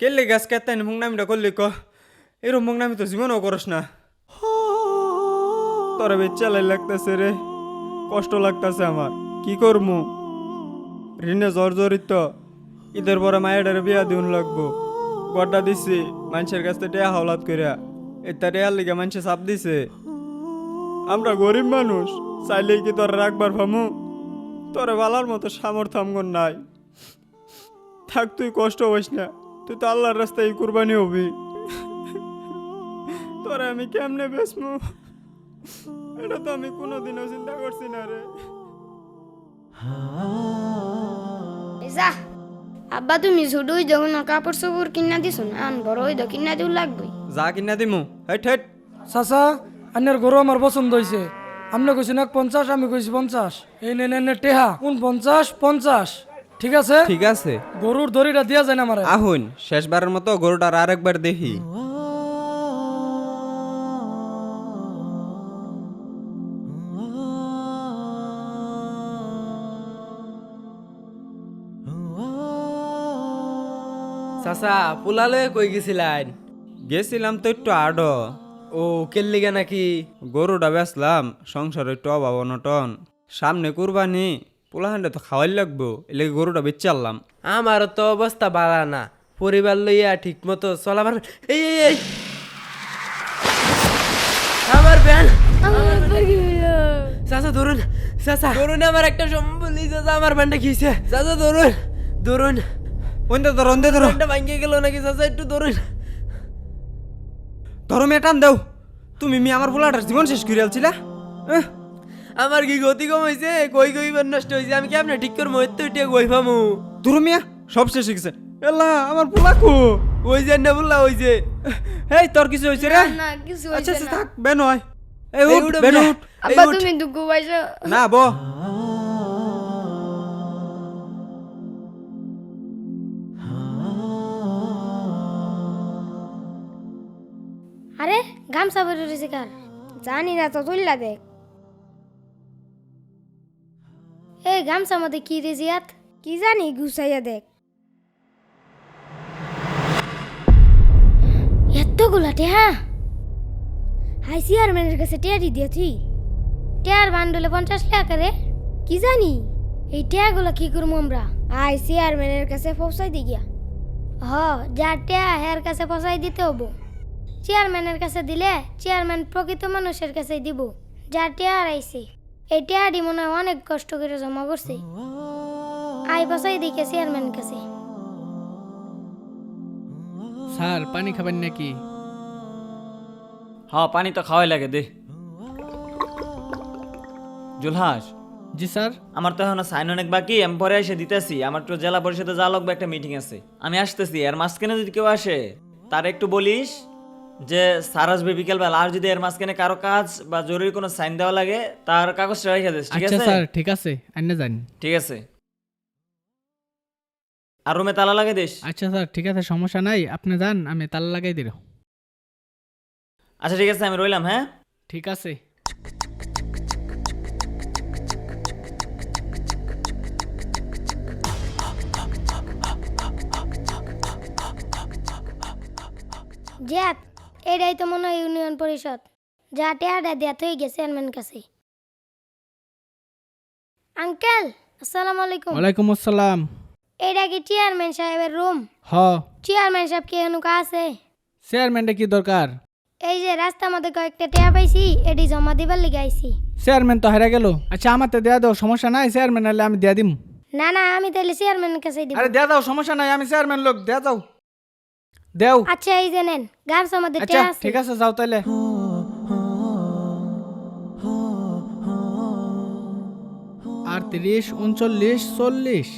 কেলে গাছ কেতাই মুংনামিটা করলি ক এরম মুংনামি তো জীবনও করস না তোরা বেচালাই লাগতেছে রে কষ্ট লাগতেছে আমার কি করমু ঋণে জর্জরিত ঈদের পরে মায়ের বিয়া দিউন লাগবো গড্ডা দিছি মানুষের কাছ থেকে টেয়া হাওলাত করিয়া এটা টেয়ার লিগে মানুষে চাপ দিছে আমরা গরিব মানুষ চাইলে কি তোরা রাখবার ফামু তোরে বালার মতো সামর্থ্য আমগর নাই থাক তুই কষ্ট হইস না তুই তো আল্লাহর রাস্তায় কুরবানি হবি। তোরে আমি কেমনে বেসমু এটা তো আমি কোনোদিনও চিন্তা করছি না রে। যা আব্বা তুমি হই যখন কাপড় চোপড় কিনা দিছো না আন বড় হই কিনা দিও লাগবই যা কিনা দিমু হেট হেট। চাচা আন্নের গরু আমার পছন্দ হয়েছে আপনি কইছেন এক পঞ্চাশ আমি কইছি পঞ্চাশ। এই নেন টেহা কোন পঞ্চাশ? পঞ্চাশ। ঠিক আছে? ঠিক আছে। গরুর দড়িটা দিয়া যায় না আমার। আহুন শেষবারের মতো গরুটার আরেকবার দেখি। চাচা পোলালে কই গেছিলেন? গেছিলাম তো একটু আডো ও কেল্লিগা নাকি? গরুটা বেচলাম সংসারে একটু অভাব অনটন। সামনে কুরবানি পোলাহান্ডে তো খাওয়াই লাগবো এলে গরুটা বেচারলাম আমার তো অবস্থা বাড়া না পরিবার লইয়া ঠিক মতো চলা পারবে এই এই এই! আমার ব্যান! চাচা ধরুন চাচা। ধরুন আমার একটা সম্বলি চাচা আমার ব্যানটা খেয়েছে চাচা ধরুন ধরুন। ওন্দে ধরো ওন্দে ধরো। ব্যানটা ভাঙ্গে গেল নাকি চাচা একটু ধরুন। ধরো মেয়ে টান দাও। তুমি মি আমার পোলাটার জীবন শেষ করে আলছিলা? এহ, আমার কি গতি কম হয়েছে কই কই বার নষ্ট হয়েছে আমি কেমনে ঠিক করে মরতে উঠে গই পামু? ধরো মিয়া সব শেষ হয়ে গেছে। এল্লা আমার পোলাকু। ওই যে না বললা ওই যে। হেই তোর কিছু হয়েছে রে? না কিছু আচ্ছা হইছে আচ্ছা থাক বেন হয় এই এই উঠ বেন উঠ। আব্বা তুমি দুঃখ পাইছো না বো। আরে গামছা বের হয়েছে কার? জানি না তো তুললা দেখ। এই গামছা মধ্যে কি রে জিয়াত কি জানি, গুছাইয়া দেখ। এতগুলা টেহা? হাই চেয়ারম্যানের কাছে টেয়ারি দিয়ে তুই টেয়ার বান্ডলে পঞ্চাশ টাকা রে। কি জানি, এই টেয়াগুলো কি করব আমরা? আই চেয়ারম্যানের কাছে পৌঁছাই দি গিয়া। হ যা টেয়া হের কাছে পৌঁছাই দিতে হব। চেয়ারম্যানের কাছে দিলে চেয়ারম্যান প্রকৃত মানুষের কাছে দিব। যা টেয়ার আইছে। এই টেয়ারটি মনে হয় অনেক কষ্ট করে জমা করছে। আই পৌঁছাই দিকে চেয়ারম্যানের কাছে স্যার পানি খাবেন নাকি? হ্যাঁ পানি তো খাওয়াই লাগে দে। জুলহাস। জি স্যার। আমার তো এখনও সাইন অনেক বাকি আমি পরে এসে দিতেছি। আমার তো জেলা পরিষদে যা লাগবে একটা মিটিং আছে। আমি আসতেছি আর মাঝখানে যদি কেউ আসে তার একটু বলিস। যে স্যার আসবে বিকেলবেলা আর যদি এর মাঝখানে কারও কাজ বা জরুরি কোনো সাইন দেওয়া লাগে তার কাগজটা রেখে দিস ঠিক আচ্ছা আছে? স্যার ঠিক আছে আন্য যান। ঠিক আছে। আর রুমে তালা লাগে দিস। আচ্ছা স্যার ঠিক আছে সমস্যা নাই আপনি যান আমি তালা লাগাই দিল আচ্ছা ঠিক আছে আমি রইলাম হ্যাঁ? ঠিক আছে। জ্যাত এটাই তো মনে হয় ইউনিয়ন পরিষদ। যা টেয়ারটা দেয়া হয়ে গেছে চেয়ারম্যান কাছে। আঙ্কেল আসসালামু আলাইকুম। ওয়ালাইকুম আসসালাম। এটা কি চেয়ারম্যান সাহেবের রুম? হ। চেয়ারম্যান সাহেব কি এনুকা আছে? চেয়ারম্যানটা কি দরকার? এই যে রাস্তার মধ্যে কয়েকটা টেয়া পাইছি এটি জমা দিবার লিগে আইছি। চেয়ারম্যান তো হারা গেল। আচ্ছা আমার তো দেয়া দাও সমস্যা নাই চেয়ারম্যান হলে আমি দেয়া দিম। না না আমি তাহলে চেয়ারম্যানের কাছে দিব। আরে দেয়া দাও সমস্যা নাই আমি চেয়ারম্যান লোক দেয়া যাও। দেও। আচ্ছা এই যে নেন আচ্ছা ঠিক আছে যাও তাইলে। আটত্রিশ উনচল্লিশ চল্লিশ।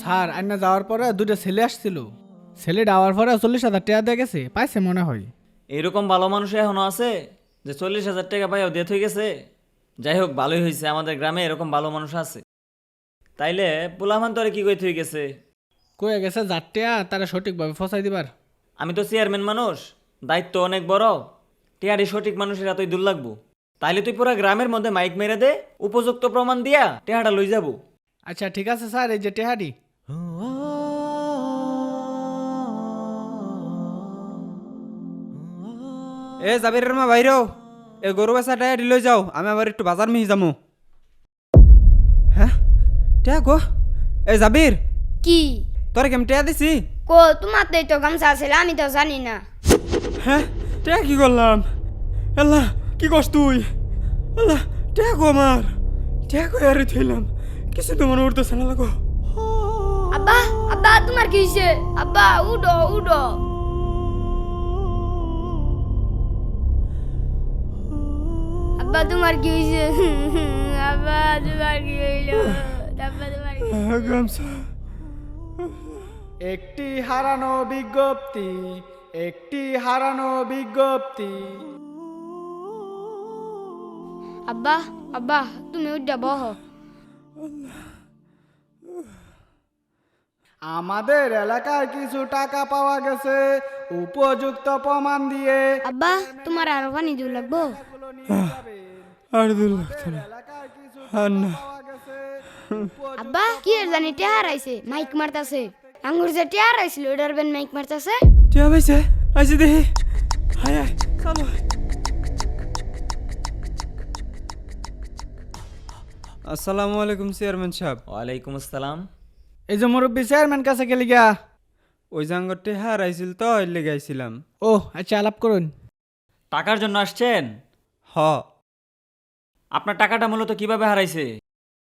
স্যার আইনা যাওয়ার পরে দুটো ছেলে আসছিল। ছেলে যাওয়ার পরে চল্লিশ হাজার টাকা দিয়ে গেছে পাইছে মনে হয়। এরকম ভালো মানুষ এখনও আছে যে চল্লিশ হাজার টাকা পাইও দিয়ে হয়ে গেছে? যাই হোক ভালোই হয়েছে আমাদের গ্রামে এরকম ভালো মানুষ আছে। তাইলে পোলামান তোরে কি কই হয়ে গেছে কয়ে গেছে যার টাকা তারা সঠিকভাবে ফসাই দিবার। আমি তো চেয়ারম্যান মানুষ দায়িত্ব অনেক বড়। টিয়ারি সঠিক মানুষের এতই দূর লাগবো। তাইলে তুই পুরো গ্রামের মধ্যে মাইক মেরে দে উপযুক্ত প্রমাণ দিয়া টেহাটা লই যাব। আচ্ছা ঠিক আছে স্যার এই যে টেহাডি এ জাবিরের মা বাইরেও এ গরু বেচাটা এটি লই যাও আমি আবার একটু বাজার মিহি যামু। হ্যাঁ টিয়া গো এ জাবির কি? তোরে কেমন টিয়া দিছি? কো তোমার তো গামছা আছিল আমি তো জানি না। হ্যাঁ টিয়া কি করলাম আল্লাহ কি করস তুই? আল্লাহ টিয়া গো আমার টিয়া গো আরে থইলাম কিছু তো মনে উঠতেছে না লাগো আব্বা আব্বা তোমার কি হয়েছে আব্বা উডো উডো আব্বা তোমার কি হয়েছে আব্বা তোমার কি হইল আব্বা তোমার একটি হারানো বিজ্ঞপ্তি একটি হারানো বিজ্ঞপ্তি। আব্বা আব্বা তুমি উড্ডা বহ। আমাদের এলাকায় কিছু টাকা পাওয়া গেছে উপযুক্ত প্রমাণ দিয়ে। আব্বা তোমার আরও পানি লাগবো। আর দূর লাগতো না। আর না। আব্বা কি এর জানি টেহার আইছে মাইক মারতাছে। আঙ্গুর যে টেহার আইছিল ওটার বেন মাইক মারতাছে। টিয়া পাইছে? আইসি দেখি। হায় হায় চলো। আসসালামু আলাইকুম চেয়ারম্যান সাহেব। ওয়ালাইকুম আসসালাম। এই যে মুরব্বী চেয়ারম্যান কাছে গেলি গা। ওই জাঙ্গরটি হারাইছিল তো এর লেগে আইছিলাম। ও আচ্ছা আলাপ করুন। টাকার জন্য আসছেন? হ। আপনার টাকাটা মূলত কীভাবে হারাইছে?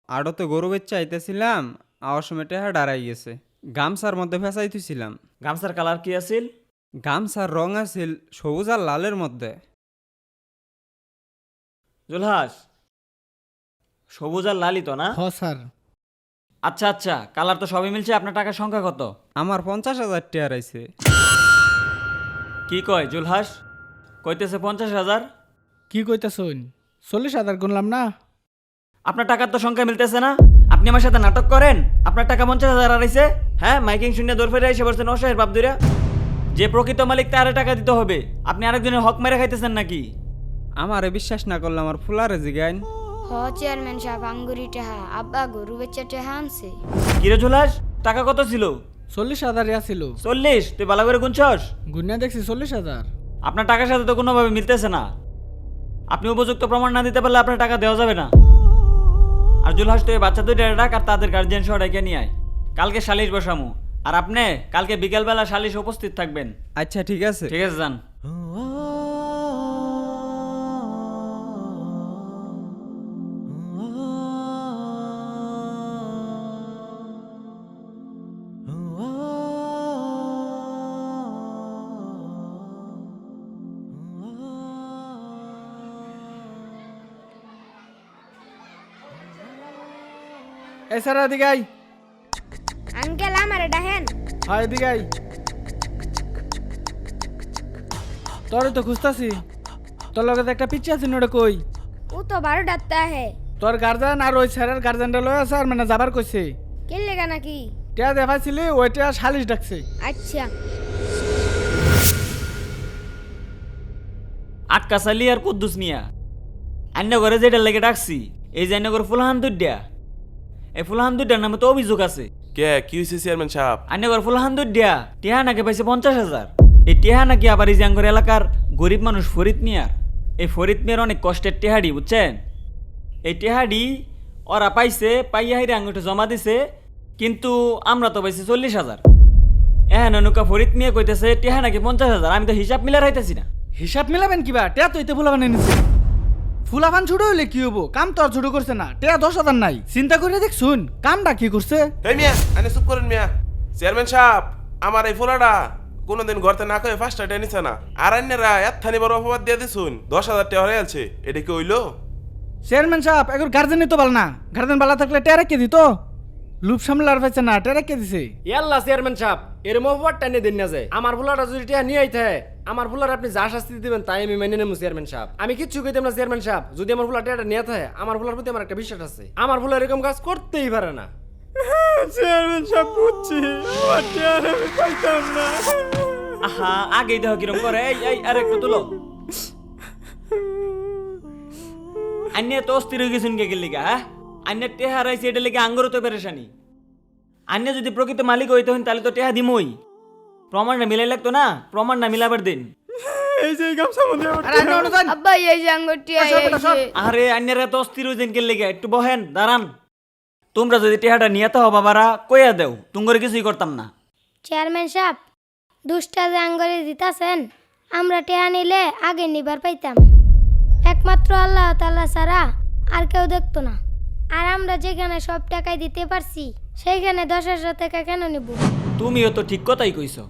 আড়তে গরু বেচে আইতেছিলাম আওয়ার সময় টেহা দাঁড়াই গেছে। গামছার মধ্যে ফেসাই থুছিলাম গামছার কালার কি আছিল? গামছার রং আছিল সবুজ আর লালের মধ্যে। জুলহাস সবুজ আর লালই তো না? হ স্যার। আচ্ছা আচ্ছা কালার তো সবই মিলছে আপনার টাকার সংখ্যা কত? আমার পঞ্চাশ হাজার টেয়ার আইছে কি কয় জুলহাস? কইতেছে পঞ্চাশ হাজার? কি কইতাছুন? চল্লিশ হাজার গুনলাম না? আপনার টাকার তো সংখ্যা মিলতেছে না। আপনি আমার সাথে নাটক করেন। আপনার টাকা পঞ্চাশ হাজার হারাইছে হ্যাঁ মাইকিং শূন্য দৌড় ফেরে এসে বলছেন অসহায়ের বাপ দুইরা। যে প্রকৃত মালিক তারে টাকা দিতে হবে। আপনি আরেকজনের হক মেরে খাইতেছেন নাকি? আমারে বিশ্বাস না করলে আমার ফুলারে জিগাইন। হ চেয়ারম্যান সাহেব আঙ্গুরি টেহা আব্বা গরু বেচা টেহা আনছে। কিরে টাকা কত ছিল? চল্লিশ হাজার ছিল। চল্লিশ তুই ভালো করে গুনছস? গুনিয়া দেখছি চল্লিশ হাজার। আপনার টাকার সাথে তো কোনোভাবে মিলতেছে না। আপনি উপযুক্ত প্রমাণ না দিতে পারলে আপনার টাকা দেওয়া যাবে না। আর জুলহাস তুই বাচ্চা দুইটা ডাক আর তাদের গার্জিয়ান সহ ডেকে নিয়ে আয়। কালকে সালিশ বসামু। আর আপনি কালকে বিকেলবেলা সালিশ উপস্থিত থাকবেন। আচ্ছা ঠিক আছে। ঠিক আছে যান। স্যার এদিকে আই আঙ্কেল আমার ডাহেন হয় এদিকে আই তোরে তো খুঁজতাছি। তোর লগে তো একটা পিচ্ছি আছে ওটা কই। ও তো বারো ডাক্তার হে তোর গার্জেন আর ওই স্যারের গার্জেনটা লয়ে আছে আর মানে যাবার কইছে। কে লেগা নাকি? টিয়া দেখাইছিলি ওইটা সালিশ ডাকছে। আচ্ছা। আটকা চালি আর কুদ্দুস নিয়া। আন্য ঘরে যেটা লেগে ডাকছি এই যে আন্য ঘরে ফুলহান দুইটা এই ফুলহান দুইটার নামে তো অভিযোগ আছে। কে? কি হয়েছে চেয়ারম্যান সাহেব? আন্য ঘর ফুলহান দুইটা টিহা নাকি পাইছে পঞ্চাশ হাজার। এই টিহা নাকি আবার এই যে আঙ্গুর এলাকার গরিব মানুষ ফরিদ মিয়ার। এই ফরিদ মিয়ার অনেক কষ্টের টেহাডি বুঝছেন? এই টেহাডি ওরা পাইছে পাইয়া হাইরে আঙ্গুরটা জমা দিছে কিন্তু আমরা তো পাইছি চল্লিশ হাজার। এহেন অনুকা ফরিদ মিয়া কইতেছে টেহা নাকি পঞ্চাশ হাজার আমি তো হিসাব মিলার হাইতেছি না। হিসাব মিলাবেন কিবা টিয়া তো এতে ফুলাবান এনেছে। ফুলাফান ছোট হইলে কি হব কাম তো আর ছোট করছে না। টিয়া দশ হাজার নাই। চিন্তা করে দেখ শুন কামটা কি করছে? এই মিয়া আনে চুপ করেন মিয়া। চেয়ারম্যান সাহেব আমার এই ফুলাটা কোনোদিন ঘরতে না কয়ে ফার্স্ট টাইম নিছে না। আর অন্যরা এত থানি বড় অপবাদ দিয়ে দিছুন দশ হাজার টাকা হয়ে আছে এটা কি হইল? চেয়ারম্যান সাহেব এখন গার্জেনই তো বাল না। গার্জেন বালা থাকলে টেরা কে দিত। লুপ সামলার পাইছে না টেরা কে দিছে। ইয়াল্লা চেয়ারম্যান সাহেব এর মোহব্বত টানে দিন না যায় আমার ফুলাটা যদি টিয়া নিয়ে আইতে হয়, আমার ফুলার আপনি যা শাস্তি দিবেন তাই আমি মেনে নেব চেয়ারম্যান সাহেব। আমি কিচ্ছু কইতাম না চেয়ারম্যান সাহেব। যদি আমার ফুলা টিয়াটা নিয়ে থাকে আমার ফুলার প্রতি আমার একটা বিশ্বাস আছে। আমার ফুলা এরকম কাজ করতেই পারে না। চেয়ারম্যান সাহেব বুঝছি। আমি পাইতাম না। আহা আগেই দেখো কিরম করে। এই এই আর একটু তুলো। আন্যে তো অস্থির হয়ে গেছেন কে লিগা হ্যাঁ? আন্যে টেহা হারাইছে এটা লিগে আঙ্গরও তো পেরেশানি। আন্য যদি প্রকৃত মালিক হইতে হন তাহলে তো টেহা দিমই। প্রমাণটা মিলাই লাগতো না? প্রমাণটা মিলাবার দিন। এই যে গামছা মধ্যে আরে আন্নে আব্বা এই যে আঙ্গুরটি আরে আন্যেরা তো অস্থির হয়েছেন কে লিগে? একটু বহেন দাঁড়ান। তোমরা যদি টেহাটা নিয়ে তো বাবারা কইয়া দেও তুঙ্গরে কিছুই করতাম না। চেয়ারম্যান সাহেব দুষ্টা যে আঙ্গরে দিতাছেন আমরা টেহা নিলে আগে নিবার পাইতাম। একমাত্র আল্লাহ তাল্লাহ ছাড়া আর কেউ দেখতো না। আর আমরা যেখানে সব টাকাই দিতে পারছি সেইখানে দশ হাজার টাকা কেন নেব? তুমিও তো ঠিক কথাই কইছো।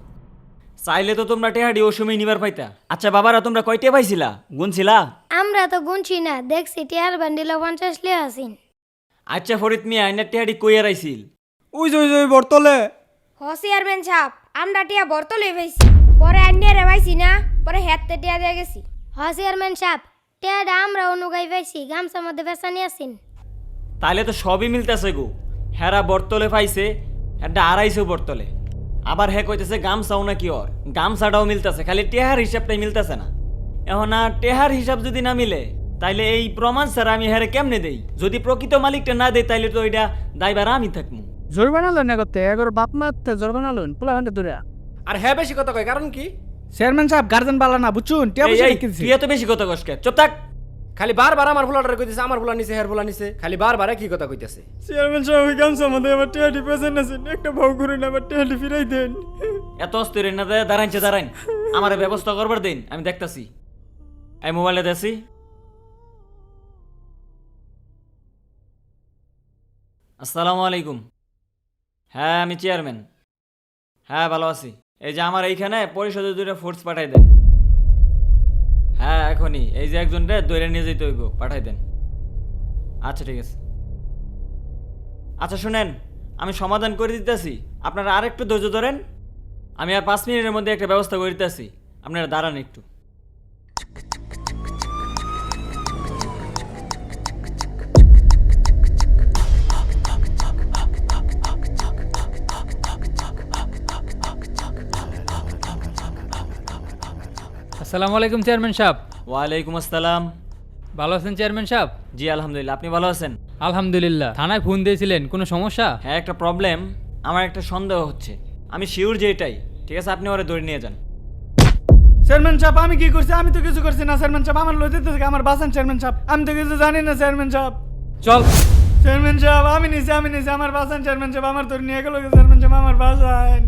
চাইলে তো তোমরা টেহাডি ও সময় নিবার পাইতা। আচ্ছা বাবারা তোমরা কয়টে পাইছিলা? গুনছিলা? আমরা তো গুনছি না দেখছি টেহার বান্ডিল পঞ্চাশ লিয়ে আসিন আচ্ছা ফরিদ মিয়া আইনের টেহাডি কইয়া রাইছিল ওই যে ওই যে ওই বর্তলে হ চেয়ারম্যান সাহেব আমরা টিয়া বর্তলে পাইছি। পরে আন্যা রে পাইছি না পরে হেতে টিয়া দিয়ে গেছি। হ চেয়ারম্যান সাহেব টিয়াটা আমরা অনুগাই পাইছি গামছা মধ্যে বেসানি আসিন তাহলে তো সবই মিলতেছে গো। হেরা বর্তলে পাইছে একটা আড়াইশো বর্তলে আবার হে কইতেছে গামছাও নাকি ওর? গামছাটাও মিলতেছে খালি টেহার হিসাবটাই মিলতেছে না। এখন আর টেহার হিসাব যদি না মিলে তাইলে এই প্রমাণ স্যার আমি হেরে কেমনে দেই? যদি প্রকৃত মালিকটা না দেয় তাইলে তো এটা দায়বার আমি থাকব জোর বানালো না করতে এগারো বাপ মা জোর বানালো পোলা ঘণ্টা দূরে আর হ্যাঁ বেশি কথা কয় কারণ কি? চেয়ারম্যান সাহেব গার্জেন বালা না বুঝছুন? টিয়া পয়সা এই, তুই এত বেশি কথা কসকে চুপ থাক। খালি বারবার আমার ফুলাটারে কইতেছে আমার ফুলা নিছে হের ফুলা নিছে। খালি বারবার কি কথা কইতেছে। চেয়ারম্যান সাহেব ওই গামছা মধ্যে আমার টেহাটি পেছেন আছেন একটা ভাও করে না আমার টেহাটি ফিরাই দেন। এত অস্থির না দেয় দাঁড়াইছে দাঁড়াইন। আমার ব্যবস্থা করবার দিন আমি দেখতাছি। এই মোবাইলে দেখছি আসসালামু আলাইকুম। হ্যাঁ আমি চেয়ারম্যান হ্যাঁ ভালো আছি। এই যে আমার এইখানে পরিষদের দুইটা ফোর্স পাঠাই দেন। হ্যাঁ এখনই। এই যে একজন রে দৈরে নিয়ে যেতে হইব, পাঠাই দেন। আচ্ছা ঠিক আছে। আচ্ছা শুনেন, আমি সমাধান করে দিতেছি। আপনারা আরেকটু ধৈর্য ধরেন। আমি আর পাঁচ মিনিটের মধ্যে একটা ব্যবস্থা করে দিতেছি। আপনারা দাঁড়ান একটু। আসসালামু আলাইকুম চেয়ারম্যান সাহেব। ওয়ালাইকুম আসসালাম। ভালো আছেন চেয়ারম্যান সাহেব? জি আলহামদুলিল্লাহ। আপনি ভালো আছেন? আলহামদুলিল্লাহ। থানায় ফোন দিয়েছিলেন কোনো সমস্যা? হ্যাঁ একটা প্রবলেম আমার একটা সন্দেহ হচ্ছে। আমি শিওর যে এটাই। ঠিক আছে আপনি ওরে ধরে নিয়ে যান। চেয়ারম্যান সাহেব আমি কি করছি? আমি তো কিছু করছি না চেয়ারম্যান সাহেব। আমার লইতে থেকে আমার বাসান চেয়ারম্যান সাহেব। আমি তো কিছু জানি না চেয়ারম্যান সাহেব। চল। চেয়ারম্যান সাহেব আমি নিছি আমি নিছি। আমার বাসান চেয়ারম্যান সাহেব আমার তোর নিয়ে গেল চেয়ারম্যান সাহেব আমার বাসান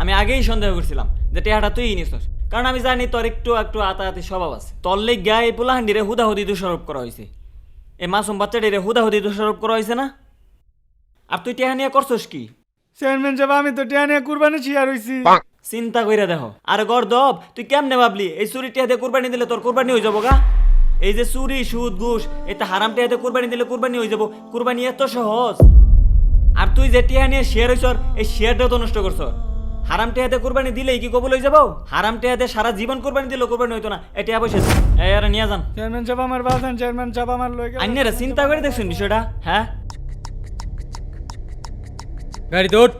আমি আগেই সন্দেহ করছিলাম যে টেহাটা তুই নিছস। কারণ আমি জানি তোর একটু একটু আতাহাতি স্বভাব আছে। তোর লেগ গায়ে পোলাহান্ডিরে হুদাহুদি দোষারোপ করা হয়েছে এই মাসুম বাচ্চাটিরে হুদাহুদি দোষারোপ করা হয়েছে না? আর তুই টেহা নিয়ে করছস কি? চেয়ারম্যান সাহেব আমি তো টিয়া কুরবানি শিয়ার হইছি। চিন্তা কইরা দেখো। আর গর্দব তুই কেমনে ভাবলি এই চুরি টিহাতে কুরবানি দিলে তোর কুরবানি হয়ে যাব গা? এই যে চুরি সুদ ঘুষ এটা হারাম টিহাতে কুরবানি দিলে কুরবানি হয়ে যাব। কুরবানি এত সহজ। আর তুই যে টিহা নিয়ে শেয়ার হইছ এই শেয়ারটাও তো নষ্ট করছ হারাম টিহাতে কুরবানি দিলে কি কবুল হয়ে যাব? হারাম টিহাতে সারা জীবন কুরবানি দিলেও কুরবানি হইতো না। এটা এই আরে নিয়ে যান। চেয়ারম্যান সাহেব আমার বাসান চেয়ারম্যান সাহেব আমার লই গেল। আন্যরা চিন্তা করে দেখছেন বিষয়টা হ্যাঁ? গাড়ি দৌড়।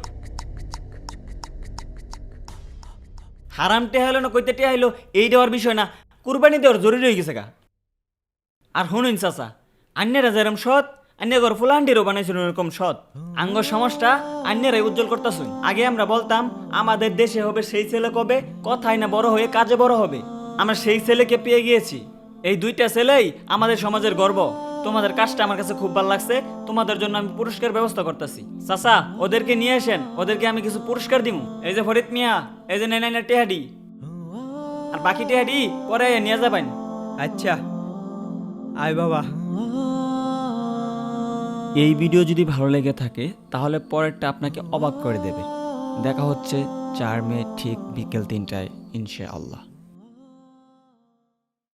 হারাম টেহা হলো না কইতে টেহা হইল এই দেওয়ার বিষয় না। কুরবানি দেওয়ার জরুরি হয়ে গেছে গা। আর শুনুন চাচা আন্যেরা যেরকম সৎ আন্য ঘর ফুলাহান্ডিরও বানাইছিল এরকম সৎ। আঙ্গ সমাজটা আন্যেরাই উজ্জ্বল করতেছুন আগে আমরা বলতাম, আমাদের দেশে হবে, সেই ছেলে কবে? কথাই না, বড় হয়ে কাজে বড় হবে। আমরা সেই ছেলেকে পেয়ে গিয়েছি। এই দুইটা ছেলেই আমাদের সমাজের গর্ব। তোমাদের কাজটা আমার কাছে খুব ভালো লাগছে। তোমাদের জন্য আমি পুরস্কার ব্যবস্থা করতেছি। চাচা, ওদেরকে নিয়ে আসেন। ওদেরকে আমি কিছু পুরস্কার দিব এই যে ফরিদ মিয়া, এই যে নাইনা টেহাডি। আর বাকি টেহাডি পরে নিয়ে যাবেন। আচ্ছা। আয় বাবা। এই ভিডিও যদি ভালো লেগে থাকে, তাহলে পরেরটা আপনাকে অবাক করে দেবে। দেখা হচ্ছে চার মে ঠিক বিকেল তিনটায়, ইনশাআল্লাহ।